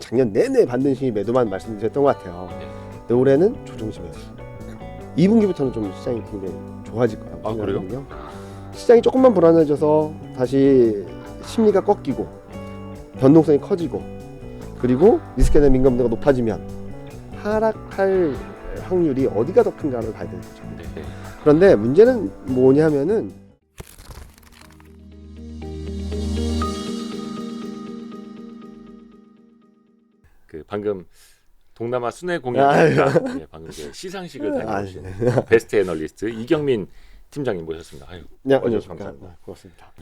작년 내내 받는 시기 매도만 말씀드렸던 것 같아요. 네. 근데 올해는 매수. 2분기부터는 좀 시장이 굉장히 좋아질 거라고 아, 그래요? 생각하거든요. 시장이 조금만 불안해져서 다시 심리가 꺾이고 변동성이 커지고 그리고 리스크에 대한 민감도가 높아지면 하락할 확률이 어디가 더 큰가를 봐야 되는 거죠. 네. 그런데 문제는 뭐냐면은 방금 동남아 순회 공연이니까 네, 방금 이제 시상식을 아, 다녀오신 베스트 애널리스트 이경민 팀장님 모셨습니다. 아유, 네, 안녕하십니까. 감사합니다. 네, 고맙습니다.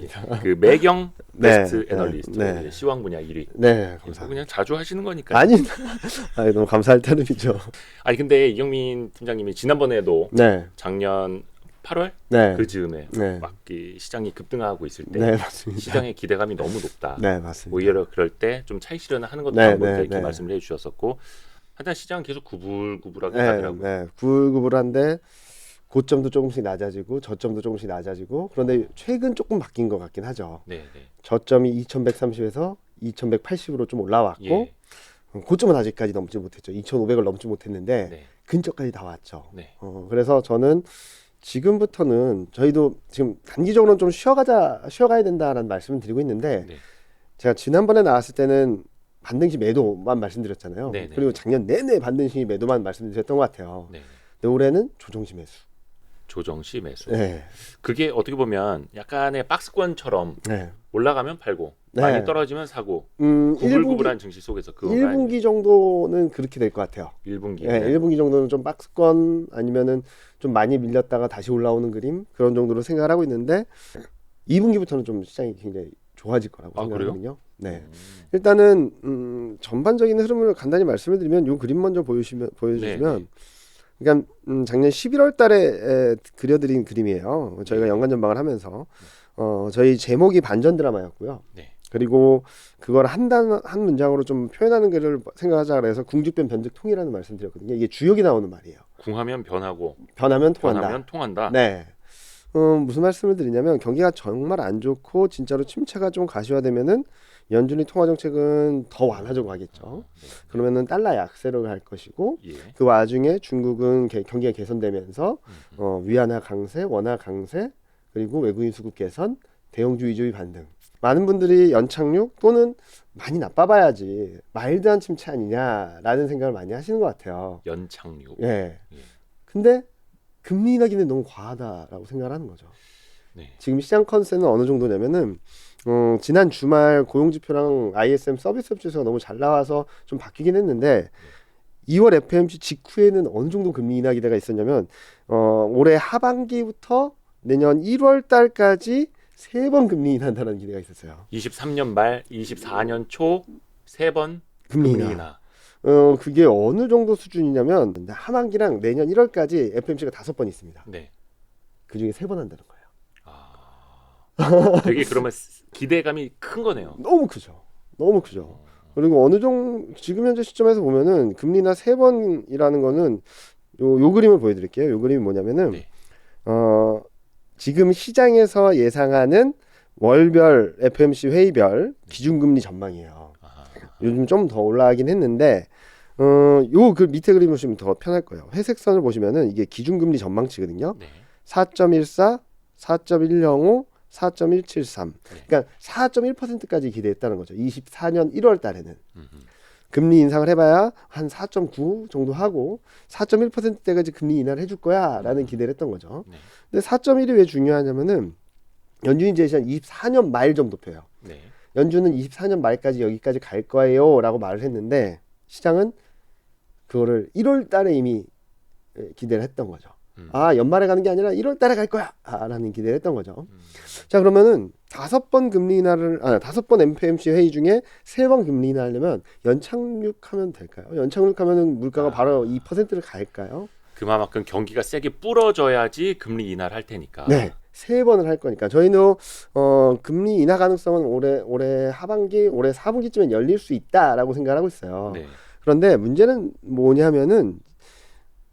그 매경 네, 베스트 네, 애널리스트 네. 시황 분야 1위. 네, 감사합니다. 그냥 자주 하시는 거니까. 아니, 아니 너무 감사할 따름이죠. 아니 근데 이경민 팀장님이 지난번에도 네, 작년 8월 네, 그 즈음에 네. 막이 시장이 급등하고 있을 때 네. 시장의 기대감이 너무 높다. 네 맞습니다. 오히려 그럴 때 좀 차익 실현을 하는 것도 네, 방법이다 네, 이렇게 네. 말씀을 해주셨었고 하여튼 시장은 계속 구불구불하게 네, 가더라고요. 네, 구불구불한데 고점도 조금씩 낮아지고 저점도 조금씩 낮아지고 그런데 최근 조금 바뀐 것 같긴 하죠. 네, 네. 저점이 2,130에서 2,180으로 좀 올라왔고 예. 고점은 아직까지 넘지 못했죠. 2,500을 넘지 못했는데 네. 근처까지 다 왔죠. 네. 어, 그래서 저는 지금부터는 저희도 지금 단기적으로는 좀 쉬어가자 쉬어가야 된다라는 말씀을 드리고 있는데 네. 제가 지난번에 나왔을 때는 반등시 매도만 말씀드렸잖아요. 네, 네. 그리고 작년 내내 반등시 매도만 말씀드렸던 것 같아요. 네. 근데 올해는 조정시 매수. 조정 시 매수. 네, 그게 어떻게 보면 약간의 박스권처럼 네. 올라가면 팔고 네. 많이 떨어지면 사고 음, 1분기, 구불구불한 증시 속에서 그거 1분기 정도는 그렇게 될 것 같아요. 1분기. 네, 1분기 정도는 좀 박스권 아니면은 좀 많이 밀렸다가 다시 올라오는 그림 그런 정도로 생각을 하고 있는데 2분기부터는 좀 시장이 굉장히 좋아질 거라고 아? 생각하거든요. 네. 음. 일단은 음, 전반적인 흐름을 간단히 말씀을 드리면 이 그림 먼저 보여주시면 보여주시면 네, 그러니까 음, 작년 11월 달에 에, 그려드린 그림이에요. 저희가 네. 연간 전망을 하면서 어, 저희 제목이 반전 드라마였고요. 네. 그리고 그걸 한단 한 문장으로 좀 표현하는 글을 생각하자 그래서 궁죽변 변즉 통이라는 말씀드렸거든요. 이게 주역이 나오는 말이에요. 궁하면 변하고 변하면 통한다. 변하면 통한다. 네. 어, 무슨 말씀을 드리냐면 경기가 정말 안 좋고 진짜로 침체가 좀 가시화되면은 연준이 통화 정책은 더 완화적으로 가겠죠. 네. 그러면은 달러 약세로 갈 것이고 예. 그 와중에 중국은 개- 경기가 개선되면서 음, 어, 위안화 강세, 원화 강세, 그리고 외국인 수급 개선, 대형주의주의 반등. 많은 분들이 연착륙 또는 많이 나빠봐야지 마일드한 침체 아니냐라는 생각을 많이 하시는 것 같아요. 연착륙. 예. 예. 근데 금리 인하기는 너무 과하다라고 생각을 하는 거죠. 네. 지금 시장 컨센은 어느 정도냐면은 어, 지난 주말 고용지표랑 ISM 서비스 지수가 너무 잘 나와서 좀 바뀌긴 했는데 2월 FMC 직후에는 어느 정도 금리 인하 기대가 있었냐면 어, 올해 하반기부터 내년 1월 달까지 세 번 금리 인하한다는 기대가 있었어요. 23년 말 24년 초 세 번 금리 금리 인하. 인하. 어, 그게 어느 정도 수준이냐면 하반기랑 내년 1월까지 FMC가 다섯 번 있습니다. 네. 그 중에 세 번 한다는 거예요. 아. 되게 그러면 스- 기대감이 큰 거네요. 너무 크죠. 너무 크죠. 그리고 어느 정도 지금 현재 시점에서 보면은 금리나 세 번이라는 거는 요, 요 그림을 보여드릴게요. 요 그림이 뭐냐면은 네. 어 지금 시장에서 예상하는 월별 FMC 회의별 기준금리 전망이에요. 아. 요즘 좀 더 올라가긴 했는데 어 요 그 밑에 그림 보시면 더 편할 거예요. 회색 선을 보시면은 이게 기준금리 전망치거든요. 네. 4.14, 4.105, 4.173. 네. 그러니까 4.1%까지 기대했다는 거죠. 24년 1월 달에는. 음, 음. 금리 인상을 해봐야 한 4.9 정도 하고 4.1%대까지 금리 인하를 해줄 거야라는 기대를 했던 거죠. 네. 근데 4.1이 왜 중요하냐면은 연준이 제시한 24년 말 점도표예요. 네. 연준은 24년 말까지 여기까지 갈 거예요라고 말을 했는데 시장은 그거를 1월 달에 이미 기대를 했던 거죠. 음. 아 연말에 가는 게 아니라 1월 달에 갈 거야라는 기대를 했던 거죠. 음. 자 그러면은 다섯 번 금리 인하를 아 다섯 번 FMC 회의 중에 세 번 금리 인하 하려면 연착륙하면 될까요? 연착륙하면은 물가가 아. 바로 2%를 갈까요? 그만큼 경기가 세게 불어져야지 금리 인하를 할 테니까. 네, 세 번을 할 거니까 저희는 어 금리 인하 가능성은 올해 올해 하반기 올해 4분기쯤엔 열릴 수 있다라고 생각하고 있어요. 네. 그런데 문제는 뭐냐면은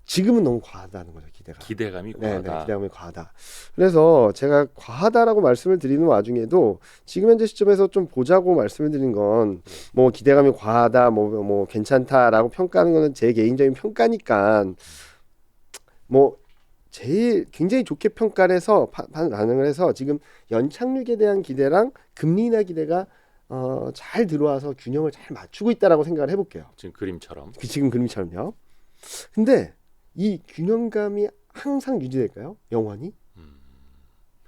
지금은 너무 과하다는 거죠 기대. 기대가. 기대감이 네, 과하다. 네, 기대감이 과하다. 그래서 제가 과하다라고 말씀을 드리는 와중에도 지금 현재 시점에서 좀 보자고 말씀을 드린 건 뭐 기대감이 과하다, 뭐뭐 괜찮다라고 평가하는 거는 제 개인적인 평가니까 뭐 제일 굉장히 좋게 평가를 해서 반- 반응을 해서 지금 연착륙에 대한 기대랑 금리 인하 기대가 어, 잘 들어와서 균형을 잘 맞추고 있다라고 생각을 해볼게요. 지금 그림처럼. 그 지금 그림처럼요. 근데 이 균형감이 항상 유지될까요? 영원히? 음,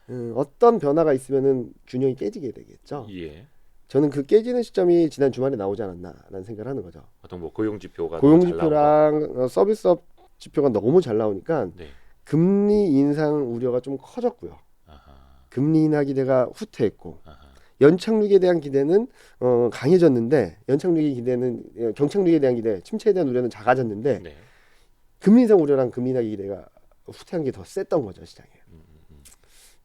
음, 어떤 변화가 있으면은 균형이 깨지게 되겠죠. 예. 저는 그 깨지는 시점이 지난 주말에 나오지 않았나라는 생각을 하는 거죠. 어떤 뭐 고용 지표가 고용. 지표랑 어, 서비스업 지표가 너무 잘 나오니까 네. 금리 인상 우려가 좀 커졌고요. 아하. 금리 인하 기대가 후퇴했고 아하. 연착륙에 대한 기대는 어, 강해졌는데 연착륙의 기대는 어, 경착륙에 대한 기대, 침체에 대한 우려는 작아졌는데 네. 금리 인상 우려랑 금리 인하 기대가 후퇴한 게 더 셌던 거죠 시장에. 음, 음, 음.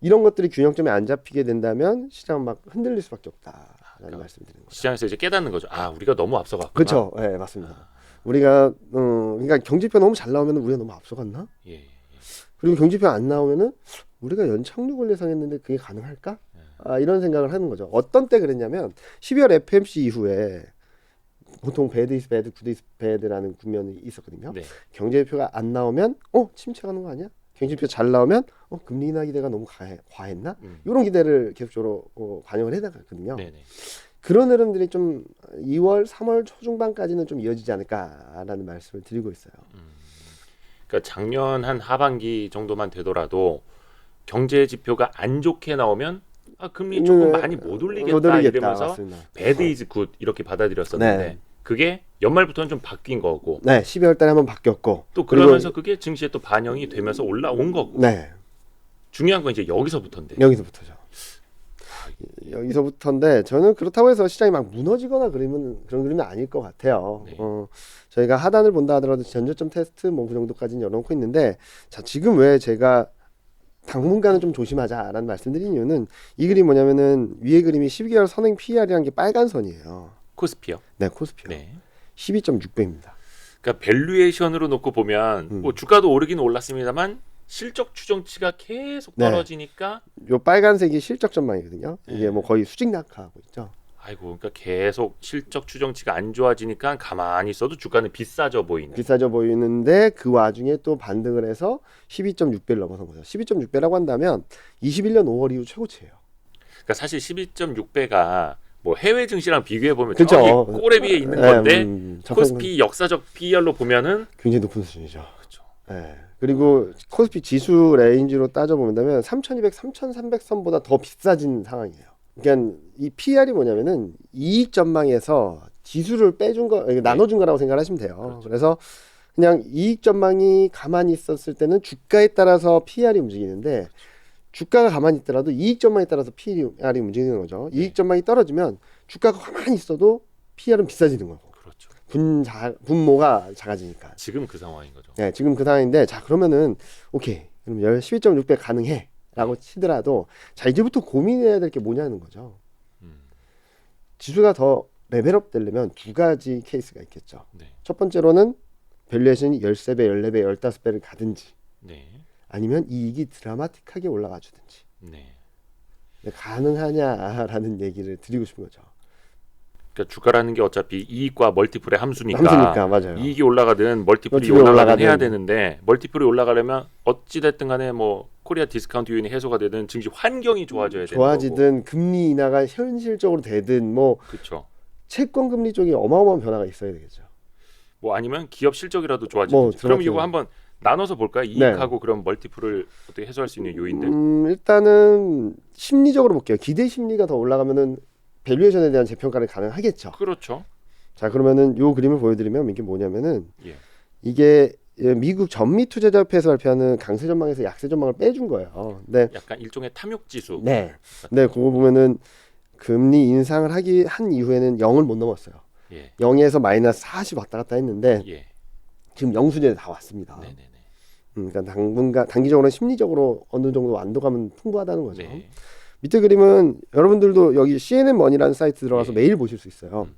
이런 것들이 균형점에 안 잡히게 된다면 시장은 막 흔들릴 수밖에 없다라는 그러니까 말씀드리는 거죠. 시장에서 이제 깨닫는 거죠. 아, 우리가 너무 앞서갔구나. 그렇죠. 네, 맞습니다. 우리가 어, 그러니까 경제표 너무 잘 나오면 우리가 너무 앞서갔나? 예. 예. 그리고 경제표 안 나오면은 우리가 연착륙을 예상했는데 그게 가능할까? 네. 아, 이런 생각을 하는 거죠. 어떤 때 그랬냐면 12월 FMC 이후에 보통 배드 이스 배드, 굿 이스 배드라는 국면이 있었거든요. 네. 경제표가 안 나오면 어 침체가는 거 아니야? 경제표 잘 나오면 어 금리 인하 기대가 너무 과해, 과했나? 음. 이런 기대를 계속적으로 어, 반영을 해나갔거든요. 네, 네. 그런 흐름들이 좀 2월, 3월 초중반까지는 좀 이어지지 않을까라는 말씀을 드리고 있어요. 그러니까 작년 한 하반기 정도만 되더라도 경제 지표가 안 좋게 나오면 아, 금리 조금 네, 많이 못 올리겠다 못 올리겠다. 이러면서. 배드 이즈 굿 이렇게 받아들였었는데 네. 그게 연말부터는 좀 바뀐 거고 네, 12월 달에 한번 바뀌었고 또 그러면서 그게 증시에 또 반영이 되면서 올라온 거고 네, 중요한 건 이제 여기서부터인데 여기서부터죠. 여기서부터인데 저는 그렇다고 해서 시장이 막 무너지거나 그러면 그런 그림이 아닐 것 같아요. 네. 어, 저희가 하단을 본다 하더라도 전저점 테스트 뭐 그 정도까지는 열어놓고 있는데 자 지금 왜 제가 당분간은 좀 조심하자라는 말씀드린 이유는 이 그림 뭐냐면은 위에 그림이 12개월 선행 PER이라는 게 빨간 선이에요. 코스피요. 네, 코스피요. 네. 12.6배입니다. 그러니까 밸류에이션으로 놓고 보면 음. 뭐 주가도 오르긴 올랐습니다만 실적 추정치가 계속 네. 떨어지니까 요 빨간색이 실적 전망이거든요. 이게 네. 뭐 거의 수직 낙하하고 있죠. 아이고 그러니까 계속 실적 추정치가 안 좋아지니까 가만히 있어도 주가는 비싸져 보이는. 비싸져 보이는데 그 와중에 또 반등을 해서 12.6배를 넘어선 거죠. 12.6배라고 한다면 21년 5월 이후 최고치예요. 그러니까 사실 12.6배가 뭐 해외 증시랑 비교해 보면 그쵸. 저기 꼬레 위에 있는 네, 건데 음, 접근- 코스피 역사적 PER로 보면은 굉장히 높은 수준이죠. 그렇죠. 네. 그리고 코스피 지수 레인지로 따져 본다면 3,200, 3,300 선보다 더 비싸진 상황이에요. 그러니까 이 PR이 뭐냐면은 이익 전망에서 지수를 빼준 거, 이게 나눠준 거라고 생각하시면 돼요. 네. 그렇죠. 그래서 그냥 이익 전망이 가만히 있었을 때는 주가에 따라서 PR이 움직이는데 주가가 가만히 있더라도 이익 전망에 따라서 PR이 움직이는 거죠. 네. 이익 전망이 떨어지면 주가가 가만히 있어도 PR은 비싸지는 거고 그렇죠. 분자 분모가 작아지니까. 지금 그 상황인 거죠. 네, 지금 그 상황인데 자 그러면은 오케이 그럼 12.6배 가능해 라고 치더라도 자 이제부터 고민해야 될 게 뭐냐는 거죠. 음, 지수가 더 레벨업 되려면 두 가지 케이스가 있겠죠. 네, 첫 번째로는 밸류에이션이 13배, 14배, 15배를 가든지 네, 아니면 이익이 드라마틱하게 올라가 주든지 네. 네, 가능하냐라는 얘기를 드리고 싶은 거죠. 그러니까 주가라는 게 어차피 이익과 멀티플의 함수니까, 함수니까 맞아요. 이익이 올라가든 멀티플이 멀티플이 올라가든. 해야 되는데 멀티플이 올라가려면 어찌 됐든 간에 뭐 코리아 디스카운트 요인이 해소가 되든 증시 환경이 좋아져야 되는. 좋아지든 금리 인하가 현실적으로 되든 뭐 그렇죠. 채권 금리 쪽에 어마어마한 변화가 있어야 되겠죠. 뭐 아니면 기업 실적이라도 좋아지든지. 뭐 그럼. 이거 한번 나눠서 볼까요? 이익하고 그럼 멀티플을 어떻게 해소할 수 있는 요인들. 음, 일단은 심리적으로 볼게요. 기대 심리가 더 올라가면은 밸류에이션에 대한 재평가를 가능하겠죠. 그렇죠. 자, 그러면은 요 그림을 보여드리면 이게 뭐냐면은 예. 이게 예, 미국 전미 투자자 협회에서 발표하는 강세 전망에서 약세 전망을 빼준 거예요. 네, 약간 일종의 탐욕 지수. 네, 네, 그거 보면은 금리 인상을 하기 한 이후에는 0을 못 넘었어요. 예. 0에서 마이너스 40 왔다 갔다 했는데 예. 지금 0 수준에 다 왔습니다. 네, 네, 네. 음, 그러니까 당분간 단기적으로는 심리적으로 어느 정도 안도감은 풍부하다는 거죠. 네. 밑에 그림은 여러분들도 여기 CNN 머니라는 사이트 들어가서 네. 매일 보실 수 있어요. 음.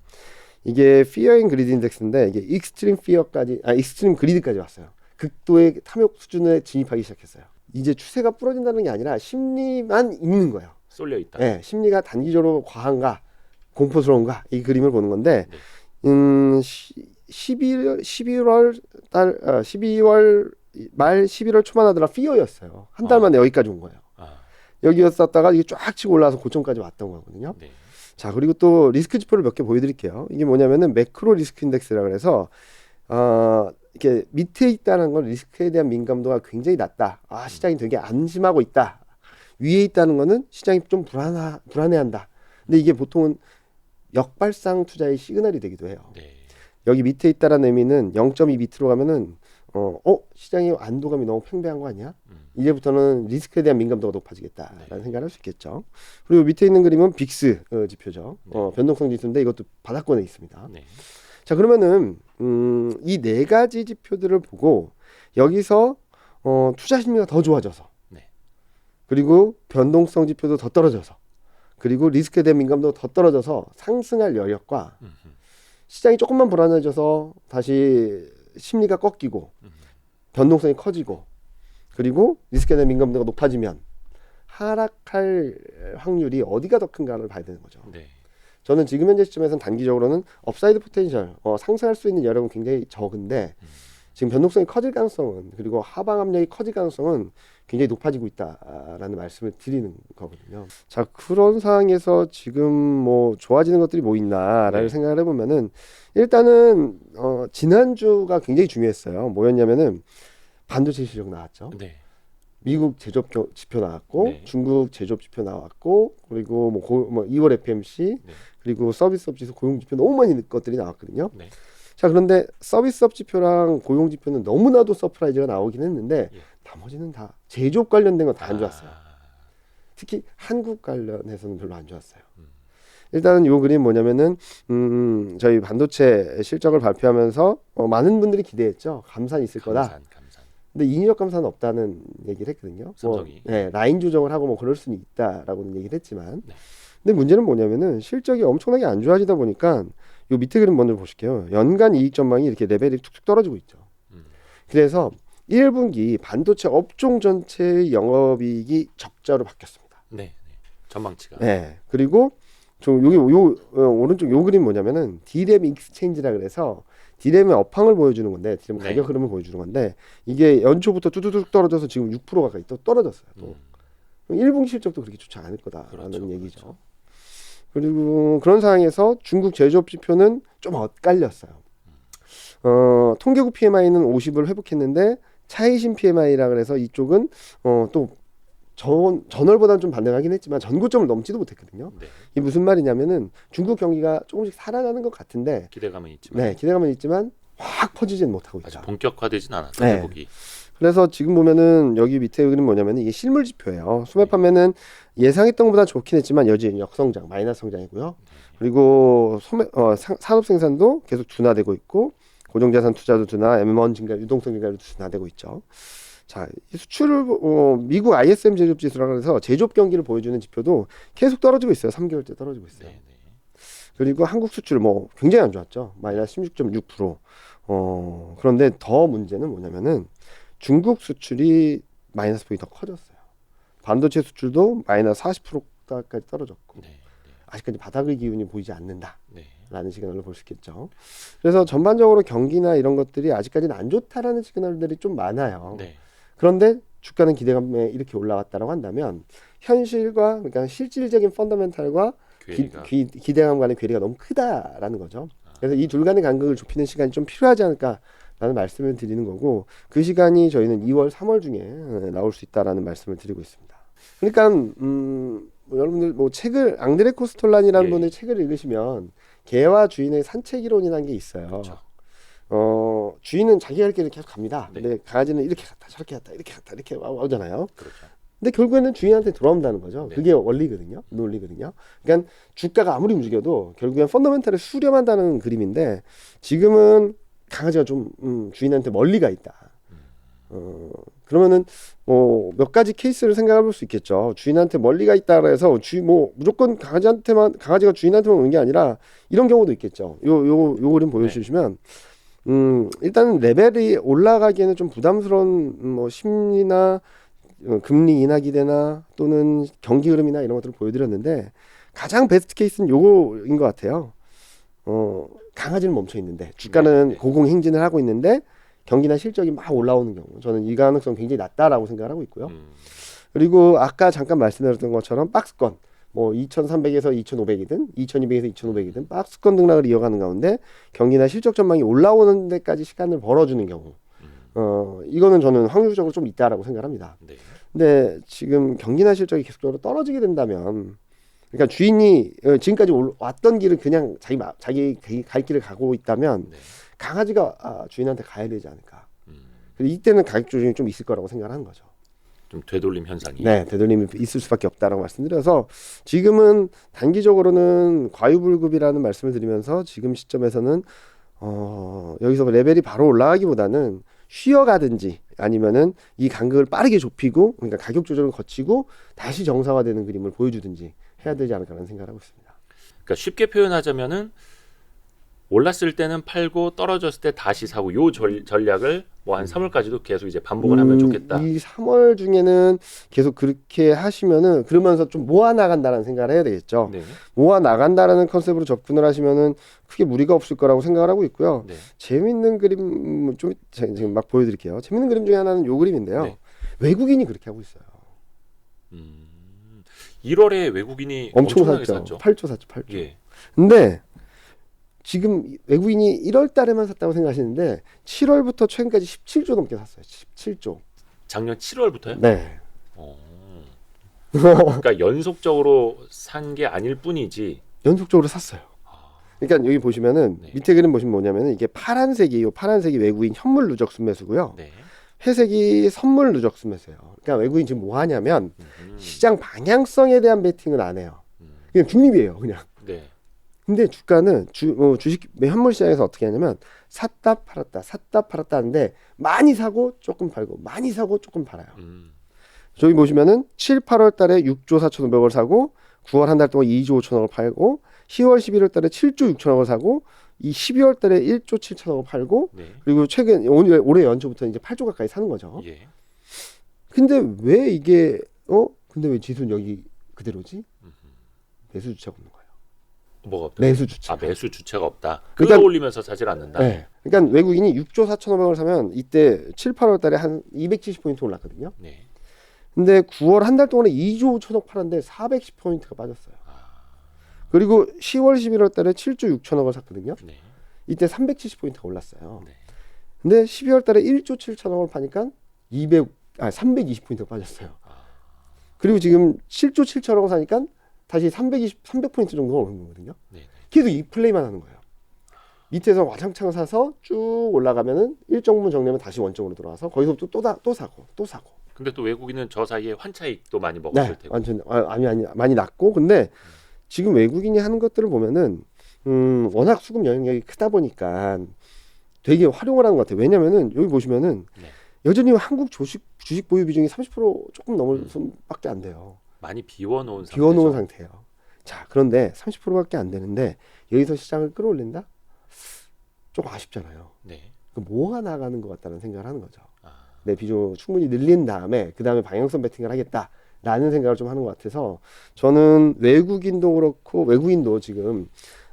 이게 Fear and Greed 인덱스인데 이게 익스트림 피어까지 아 익스트림 그리드까지 왔어요. 극도의 탐욕 수준에 진입하기 시작했어요. 이제 추세가 부러진다는 게 아니라 심리만 읽는 거예요. 쏠려 있다. 예, 심리가 단기적으로 과한가 공포스러운가 이 그림을 보는 건데 음 11월 11월 달 어, 12월 말 11월 초만 하더라 피어였어요. 한달 아. 만에 여기까지 온 거예요. 아, 여기였었다가 이게 쫙 치고 올라와서 고점까지 왔던 거거든요. 네. 자 그리고 또 리스크 지표를 몇 개 보여드릴게요. 이게 뭐냐면은 매크로 리스크 인덱스라 그래서 어 이렇게 밑에 있다는 건 리스크에 대한 민감도가 굉장히 낮다. 아 시장이 되게 안심하고 있다. 위에 있다는 거는 시장이 좀 불안하 불안해한다. 근데 이게 보통은 역발상 투자의 시그널이 되기도 해요. 네. 여기 밑에 있다라는 의미는 0.2 밑으로 가면은 어, 어 시장의 안도감이 너무 팽배한 거 아니야? 음. 이제부터는 리스크에 대한 민감도가 높아지겠다라는 네. 생각을 할 수 있겠죠. 그리고 밑에 있는 그림은 빅스 어, 지표죠. 네. 어, 변동성 지수인데 이것도 바닥권에 있습니다. 네. 자 그러면은 음, 이 네 가지 지표들을 보고 여기서 어, 투자 심리가 더 좋아져서 네. 그리고 변동성 지표도 더 떨어져서 그리고 리스크에 대한 민감도가 더 떨어져서 상승할 여력과 음, 음, 시장이 조금만 불안해져서 다시 심리가 꺾이고 음. 변동성이 커지고 그리고 리스크에 대한 민감도가 높아지면 하락할 확률이 어디가 더 큰가를 봐야 되는 거죠. 네. 저는 지금 현재 시점에서는 단기적으로는 업사이드 포텐셜 어, 상승할 수 있는 여력은 굉장히 적은데 음. 지금 변동성이 커질 가능성은 그리고 하방 압력이 커질 가능성은 굉장히 높아지고 있다라는 말씀을 드리는 거거든요. 자 그런 상황에서 지금 뭐 좋아지는 것들이 뭐 있나라는 네. 생각을 해보면은 일단은 어, 지난주가 굉장히 중요했어요. 뭐였냐면은 반도체 실적 나왔죠. 네. 미국 제조업 겨- 지표 나왔고 네. 중국 제조업 지표 나왔고 그리고 뭐, 고, 뭐 2월 FMC 네. 그리고 서비스업 지수 고용 지표 너무 많이 것들이 나왔거든요. 네. 자 그런데 서비스업 지표랑 고용 지표는 너무나도 서프라이즈가 나오긴 했는데 예. 나머지는 다 제조업 관련된 건 다 안 좋았어요. 아, 특히 한국 관련해서는 별로 안 좋았어요. 음. 일단은 요 그림 뭐냐면은 음, 저희 반도체 실적을 발표하면서 어, 많은 분들이 기대했죠. 감산이 있을 거다. 감산, 감산. 근데 인위적 감산은 없다는 얘기를 했거든요. 삼성이. 뭐, 네, 라인 조정을 하고 뭐 그럴 수는 있다라고는 얘기를 했지만, 네. 근데 문제는 뭐냐면은 실적이 엄청나게 안 좋아지다 보니까 요 밑에 그림 먼저 보실게요. 연간 이익 전망이 이렇게 레벨이 툭툭 떨어지고 있죠. 음. 그래서 1분기 반도체 업종 전체의 영업이익이 적자로 바뀌었습니다. 네. 네. 전망치가. 네. 그리고 좀 여기 요 어, 오른쪽 요 그림 뭐냐면은 디램 익스체인지라 그래서 디램의 업황을 보여주는 건데 디램 네. 가격 흐름을 보여주는 건데 이게 연초부터 뚜두둑 떨어져서 지금 6% 가까이 또 떨어졌어요. 또 음. 1분기 실적도 그렇게 좋지 않을 거다라는 그렇죠, 얘기죠. 그렇죠. 그리고 그런 상황에서 중국 제조업 지표는 좀 엇갈렸어요. 어, 통계국 PMI는 50을 회복했는데 차이신 PMI라 그래서 이쪽은 어, 또 전, 전월보다는 좀 반등하긴 했지만 전고점을 넘지도 못했거든요. 네. 이게 무슨 말이냐면은 중국 경기가 조금씩 살아나는 것 같은데 기대감은 있지만 네, 기대감은 있지만 확 퍼지지는 못하고 아직 있다. 본격화되진 않았어요. 네. 회복이. 그래서 지금 보면은 여기 밑에 그림 뭐냐면은 이게 실물 지표예요. 수매 네. 판매는 예상했던 것보다 좋긴 했지만 여전히 역성장, 마이너스 성장이고요. 그리고 소매, 어, 상- 산업 생산도 계속 둔화되고 있고 고정자산 투자도 둔화, M1 증가, 유동성 증가도 둔화되고 있죠. 자, 이 수출을 어, 미국 ISM 제조업 지수라 그래서 제조업 경기를 보여주는 지표도 계속 떨어지고 있어요. 3개월째 떨어지고 있어요. 네. 네. 그리고 한국 수출 뭐 굉장히 안 좋았죠. 마이너스 16.6%. 어, 그런데 더 문제는 뭐냐면은 중국 수출이 마이너스 폭이 더 커졌어요. 반도체 수출도 마이너스 40%까지 떨어졌고 네. 아직까지 바닥의 기운이 보이지 않는다. 네. 라는 시그널을 볼수 있겠죠. 그래서 전반적으로 경기나 이런 것들이 아직까지는 안 좋다라는 시그널들이 좀 많아요. 네. 그런데 주가는 기대감에 이렇게 올라왔다라고 한다면 현실과 그러니까 실질적인 펀더멘탈과 기, 기, 기대감 간의 괴리가 너무 크다라는 거죠. 그래서 이 둘 간의 간극을 좁히는 시간이 좀 필요하지 않을까라는 말씀을 드리는 거고 그 시간이 저희는 2월, 3월 중에 어, 나올 수 있다라는 말씀을 드리고 있습니다. 그러니까 음, 뭐 여러분들 뭐 책을 앙드레 코스톨란이라는 예. 분의 책을 읽으시면 개와 주인의 산책 이론이라는 게 있어요. 그렇죠. 어, 주인은 자기 할 길을 계속 갑니다. 네. 근데 강아지는 이렇게 갔다 저렇게 갔다 이렇게 갔다 이렇게 와- 오잖아요. 그렇죠. 근데 결국에는 주인한테 돌아온다는 거죠. 네. 그게 원리거든요. 논리거든요. 그러니까 주가가 아무리 움직여도 결국엔 펀더멘탈을 수렴한다는 그림인데 지금은 강아지가 좀 음, 주인한테 멀리 가 있다. 어, 그러면은 뭐 몇 가지 케이스를 생각해 볼 수 있겠죠. 주인한테 멀리 가 있다 그래서 주인 뭐 무조건 강아지한테만 강아지가 주인한테만 오는 게 아니라 이런 경우도 있겠죠. 요 요 요 그림 보여주시면 음, 일단 레벨이 올라가기에는 좀 부담스러운 음, 뭐 심리나 어, 금리 인하 기대나 또는 경기 흐름이나 이런 것들을 보여드렸는데 가장 베스트 케이스는 요거인 것 같아요. 어, 강아지는 멈춰 있는데 주가는 네, 네. 고공 행진을 하고 있는데 경기나 실적이 막 올라오는 경우 저는 이 가능성 굉장히 낮다라고 생각을 하고 있고요. 음, 그리고 아까 잠깐 말씀드렸던 것처럼 박스권 뭐 2,300에서 2,500이든 2,200에서 2,500이든 박스권 등락을 이어가는 가운데 경기나 실적 전망이 올라오는 데까지 시간을 벌어주는 경우 음, 어 이거는 저는 확률적으로 좀 있다라고 생각합니다. 네. 근데 지금 경기나 실적이 계속적으로 떨어지게 된다면 그러니까 주인이 어, 지금까지 올- 왔던 길을 그냥 자기 마- 자기 그갈 길을 가고 있다면 네. 강아지가 아, 주인한테 가야 되지 않을까. 음, 그래서 이때는 가격 조정이 좀 있을 거라고 생각하는 거죠. 좀 되돌림 현상이. 네, 되돌림이 있을 수밖에 없다라고 말씀드려서 지금은 단기적으로는 과유불급이라는 말씀을 드리면서 지금 시점에서는 어, 여기서 레벨이 바로 올라가기보다는 쉬어가든지 아니면은 이 간극을 빠르게 좁히고 그러니까 가격 조정을 거치고 다시 정상화되는 그림을 보여주든지 해야 되지 않을까라는 생각을 하고 있습니다. 그러니까 쉽게 표현하자면은 올랐을 때는 팔고 떨어졌을 때 다시 사고 요 전, 전략을 뭐 한 3월까지도 계속 이제 반복을 하면 음, 좋겠다. 이 3월 중에는 계속 그렇게 하시면은 그러면서 좀 모아 나간다라는 생각을 해야 되겠죠. 네. 모아 나간다라는 컨셉으로 접근을 하시면은 크게 무리가 없을 거라고 생각을 하고 있고요. 네. 재밌는 그림 좀 제- 지금 막 보여드릴게요. 재밌는 그림 중에 하나는 요 그림인데요. 네. 외국인이 그렇게 하고 있어요. 음. 1월에 외국인이 엄청 샀죠. 샀죠. 8조 샀죠. 8조. 예. 근데 지금 외국인이 1월 달에만 샀다고 생각하시는데 7월부터 최근까지 17조 넘게 샀어요. 17조. 작년 7월부터요? 네. 어. 그러니까 연속적으로 산 게 아닐 뿐이지. 연속적으로 샀어요. 그러니까 여기 보시면은 네. 밑에 그림 보시면 뭐냐면은 이게 파란색이 요 파란색이 외국인 현물 누적 순매수고요. 네. 회색이 선물 누적 순매수예요. 그러니까 외국인 지금 뭐 하냐면 음. 시장 방향성에 대한 베팅은 안 해요. 음. 그냥 중립이에요, 그냥. 네. 근데 주가는 주, 어, 주식 현물 시장에서 어떻게 하냐면 샀다 팔았다 샀다 팔았다 하는데 많이 사고 조금 팔고 많이 사고 조금 팔아요. 음. 저기 보시면은 7, 8월 달에 6조 4,500을 사고 9월 한 달 동안 2조 5천억을 팔고 10월, 11월 달에 7조 6천억을 사고 이 12월 달에 1조 7천억을 팔고 네. 그리고 최근 오늘 올해 연초부터 이제 8조 가까이 사는 거죠. 예. 근데 왜 이게 어? 근데 왜 지수는 여기 그대로지? 매수 주체가 없는. 뭐가 없다. 매수 주체. 아 매수 주체가 없다. 그러니까- 끌어올리면서 사질 않는다. 네. 그러니까 외국인이 6조 4,500을 사면 이때 7, 8월 달에 한 270포인트 올랐거든요. 네. 근데 9월 한 달 동안에 2조 5천억 팔았는데 410포인트가 빠졌어요. 그리고 10월, 11월 달에 7조 6천억을 샀거든요. 네. 이때 370포인트가 올랐어요. 네. 근데 12월 달에 1조 7천억을 파니까 200, 아, 320포인트가 빠졌어요. 그리고 지금 7조 7천억을 사니까 다시 320, 300포인트 정도가 오른 거거든요. 네. 계속 이 플레이만 하는 거예요. 밑에서 와장창 사서 쭉 올라가면은 일정 부분 정리하면 다시 원점으로 돌아와서 거기서부터 또, 다, 또 사고 또 사고 근데 또 외국인은 저 사이에 환차익도 많이 먹었을 네, 테고. 완전 아, 아니 아니 많이 낮고 근데 지금 외국인이 하는 것들을 보면은 음, 워낙 수급 영향력이 크다 보니까 되게 활용을 하는 것 같아요. 왜냐면은 여기 보시면은 네. 여전히 한국 주식 주식 보유 비중이 30% 조금 넘을 음. 수밖에 안 돼요. 많이 비워놓은 상태죠. 비워놓은 상태예요. 자 그런데 30%밖에 안 되는데 여기서 시장을 끌어올린다? 조금 아쉽잖아요. 네. 그 뭐가 나가는 것 같다는 생각을 하는 거죠. 아, 내 비중을 충분히 늘린 다음에 그 다음에 방향성 베팅을 하겠다 라는 생각을 좀 하는 것 같아서 저는 외국인도 그렇고 외국인도 지금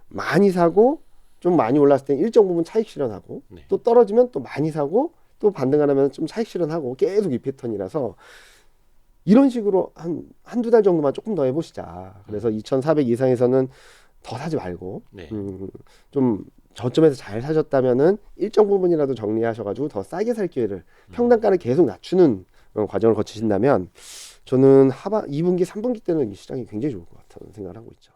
많이 사고 좀 많이 올랐을 때 일정 부분 차익 실현하고 네. 또 떨어지면 또 많이 사고 또 반등하면 좀 차익 실현하고 계속 이 패턴이라서 이런 식으로 한 한두 달 정도만 조금 더 해보시자. 그래서 2,400 이상에서는 더 사지 말고 네. 음, 좀 저점에서 잘 사셨다면은 일정 부분이라도 정리하셔가지고 더 싸게 살 기회를 평단가를 계속 낮추는 어, 과정을 거치신다면 저는 하반 2분기, 3분기 때는 이 시장이 굉장히 좋을 것 같다는 생각을 하고 있죠.